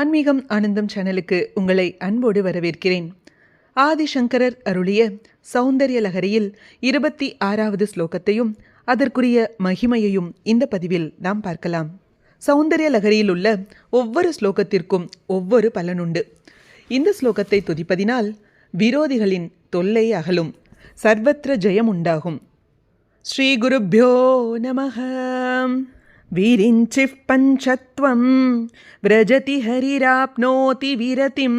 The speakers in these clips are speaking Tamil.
ஆன்மீகம் ஆனந்தம் சேனலுக்கு உங்களை அன்போடு வரவேற்கிறேன். ஆதிசங்கரர் அருளிய சௌந்தர்ய லகரியில் இருபத்தி ஆறாவது ஸ்லோகத்தையும் அதற்குரிய மகிமையையும் இந்த பதிவில் நாம் பார்க்கலாம். சௌந்தர்ய லகரியில் உள்ள ஒவ்வொரு ஸ்லோகத்திற்கும் ஒவ்வொரு பலனுண்டு. இந்த ஸ்லோகத்தை துதிப்பதினால் விரோதிகளின் தொல்லை அகலும் சர்வத்திர ஜெயம் உண்டாகும் ஸ்ரீ குருப்பியோ நமகம் विरिञ्चिः पञ्चत्वं व्रजति हरिराप्नोति विरतिं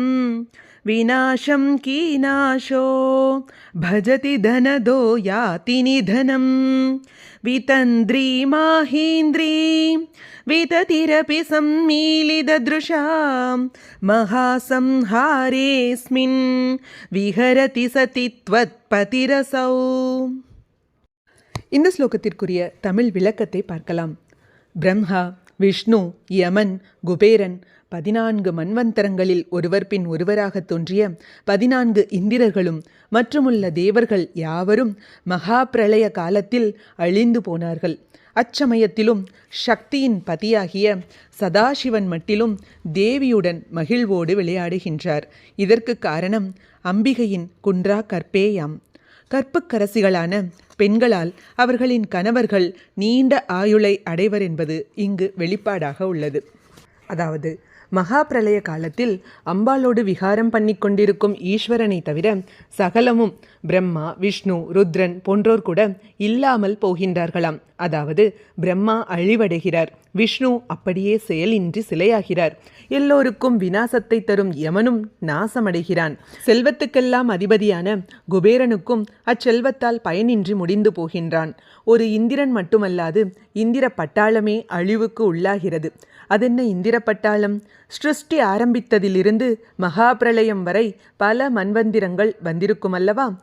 विनाशं कीनाशो भजति धनदो याति निधनं वितन्द्री माहीन्द्री विततिरपि सम्मीलितदृशां महासंहारेऽस्मिन् विहरति सति त्वत्पतिरसौ இந்த ஸ்லோகத்திற்குரிய தமிழ் விளக்கத்தை பார்க்கலாம் பிரம்மா விஷ்ணு யமன் குபேரன் பதினான்கு மன்வந்தரங்களில் ஒருவர் பின் ஒருவராக தோன்றிய பதினான்கு இந்திரர்களும் மற்றுமுள்ள தேவர்கள் யாவரும் மகா பிரளய காலத்தில் அழிந்து போனார்கள். அச்சமயத்திலும் சக்தியின் பதியாகிய சதாசிவன் மட்டிலும் தேவியுடன் மகிழ்வோடு விளையாடுகின்றார். இதற்கு காரணம் அம்பிகையின் குன்றா கற்பேயாம். கற்புக்கரசிகளான பெண்களால் அவர்களின் கணவர்கள் நீண்ட ஆயுளை அடைவர் என்பது இங்கு வெளிப்பாடாக உள்ளது. அதாவது மகா பிரளய காலத்தில் அம்பாளோடு விகாரம் பண்ணி கொண்டிருக்கும் ஈஸ்வரனை தவிர சகலமும் பிரம்மா விஷ்ணு ருத்ரன் போன்றோர் கூட இல்லாமல் போகின்றார்களாம். அதாவது பிரம்மா அழிவடைகிறார். விஷ்ணு அப்படியே செயலின்றி சிலையாகிறார். எல்லோருக்கும் வினாசத்தை தரும் யமனும் நாசமடைகிறான். செல்வத்துக்கெல்லாம் அதிபதியான குபேரனுக்கும் அச்செல்வத்தால் பயனின்றி முடிந்து போகின்றான். ஒரு இந்திரன் மட்டுமல்லாது இந்திர பட்டாளமே அழிவுக்கு உள்ளாகிறது. அதென்ன இந்திர பட்டாளம்? சிருஷ்டி ஆரம்பித்ததிலிருந்து மகாபிரளயம் வரை பல மன்வந்திரங்கள் வந்திருக்குமல்லவா?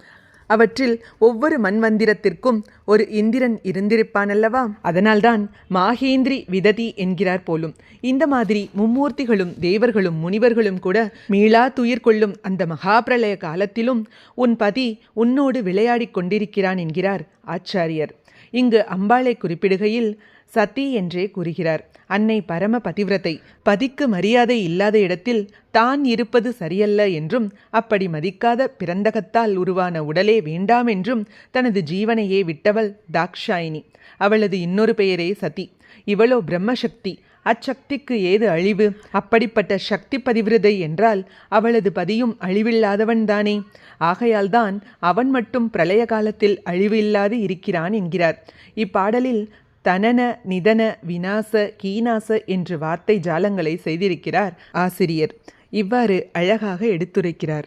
அவற்றில் ஒவ்வொரு மண்வந்திரத்திற்கும் ஒரு இந்திரன் இருந்திருப்பானல்லவா? அதனால்தான் மாகேந்திரி விததி என்கிறார் போலும். இந்த மாதிரி மும்மூர்த்திகளும் தேவர்களும் முனிவர்களும் கூட மீளா துயிர் கொள்ளும் அந்த மகாபிரளய காலத்திலும் உன் பதி உன்னோடு விளையாடிக் கொண்டிருக்கிறான் என்கிறார் ஆச்சாரியர். இங்கு அம்பாளை குறிப்பிடுகையில் சதி என்றே கூறுகிறார். அன்னை பரம பதிவிரத்தை பதிக்கு மரியாதை இல்லாத இடத்தில் தான் இருப்பது சரியல்ல என்றும் அப்படி மதிக்காத பிறந்தகத்தால் உருவான உடலே வேண்டாம் என்றும் தனது ஜீவனையே விட்டவள் தாக்ஷாயினி. அவளது இன்னொரு பெயரே சதி. இவளோ பிரம்மசக்தி. அச்சக்திக்கு ஏது அழிவு? அப்படிப்பட்ட சக்தி பதிவிரதை என்றால் அவளது பதியும் அழிவில்லாதவன்தானே ஆகையால்தான் அவன் மட்டும் பிரளய காலத்தில் அழிவு இல்லாது இருக்கிறான் என்கிறார். இப்பாடலில் தனன நிதன வினாச கீனாச என்று வார்த்தை ஜாலங்களை செய்திருக்கிறார் ஆசிரியர். இவ்வாறு அழகாக எடுத்துரைக்கிறார்.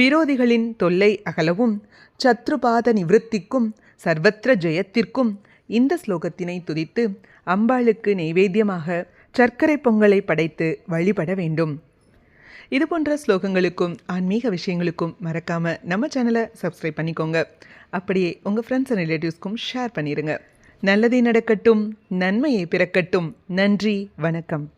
விரோதிகளின் தொல்லை அகலவும் சத்ருபாத நிவிருத்திக்கும் சர்வத்திர ஜெயத்திற்கும் இந்த ஸ்லோகத்தினை துதித்து அம்பாளுக்கு நெய்வேத்தியமாக சர்க்கரை பொங்கலை படைத்து வழிபட வேண்டும். இது போன்ற ஸ்லோகங்களுக்கும் ஆன்மீக விஷயங்களுக்கும் மறக்காமல் நம்ம சேனலை சப்ஸ்கிரைப் பண்ணிக்கோங்க. அப்படியே உங்கள் ஃப்ரெண்ட்ஸ் அண்ட் ரிலேட்டிவ்ஸ்க்கும் ஷேர் பண்ணிடுங்க நல்லதே நடக்கட்டும் நன்மையை பிறக்கட்டும். நன்றி வணக்கம்.